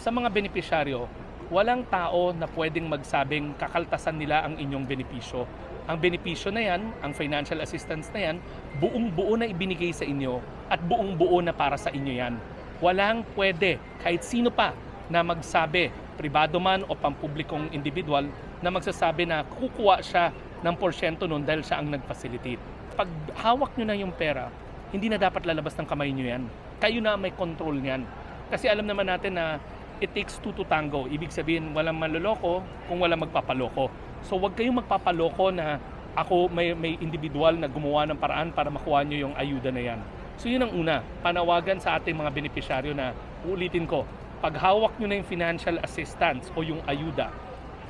Sa mga benepisyaryo, walang tao na pwedeng magsabing kakaltasan nila ang inyong benepisyo. Ang benepisyo na yan, ang financial assistance na yan, buong buo na ibinigay sa inyo at buong buo na para sa inyo yan. Walang pwede, kahit sino pa, na magsabi, pribado man o pampublikong individual, na magsasabi na kukuha siya ng porsyento nun dahil siya ang nag-facilitate. Pag hawak nyo na yung pera, hindi na dapat lalabas ng kamay nyo yan. Kayo na may control niyan. Kasi alam naman natin na it takes two to tango. Ibig sabihin, walang manloloko kung walang magpapaloko. So wag kayong magpapaloko na ako may, may individual na gumawa ng paraan para makuha nyo yung ayuda na yan. So yun ang una, panawagan sa ating mga benepisyaryo na uulitin ko, pag hawak nyo na yung financial assistance o yung ayuda,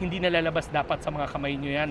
hindi na lalabas dapat sa mga kamay nyo yan.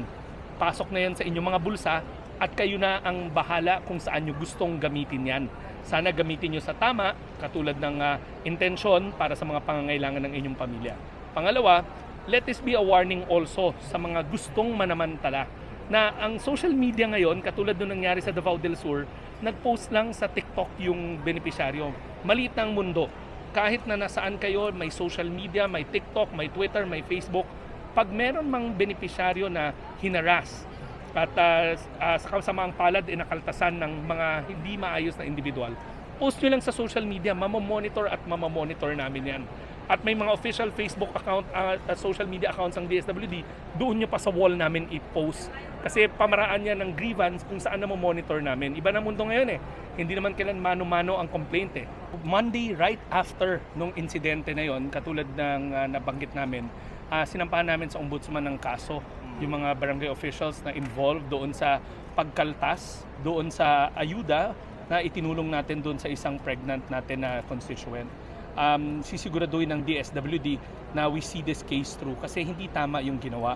Pasok na yan sa inyong mga bulsa at kayo na ang bahala kung saan nyo gustong gamitin yan. Sana gamitin nyo sa tama, katulad ng ah, intensyon para sa mga pangangailangan ng inyong pamilya. Pangalawa, let this be a warning also sa mga gustong manamantala na ang social media ngayon, katulad nung nangyari sa Davao del Sur, nag-post lang sa TikTok yung benepisyaryo. Maliit ang mundo. Kahit na nasaan kayo, may social media, may TikTok, may Twitter, may Facebook, pag meron mang benepisyaryo na hinaras at uh, uh, sa kasamaang palad inakaltasan ng mga hindi maayos na individual, post nyo lang sa social media, mamamonitor at mamamonitor namin yan. At may mga official Facebook account, uh, social media accounts ng DSWD, doon nyo pa sa wall namin i-post. Kasi pamaraan yan ng grievance kung saan na monitor namin. Iba na mundo ngayon eh. Hindi naman kailan mano-mano ang complaint eh. Monday, right after nung insidente na yon, katulad ng uh, nabanggit namin, uh, sinampahan namin sa ombudsman ng kaso yung mga barangay officials na involved doon sa pagkaltas, doon sa ayuda na itinulong natin doon sa isang pregnant natin na constituent. Um, sisiguraduhin ng DSWD na we see this case through kasi hindi tama yung ginawa.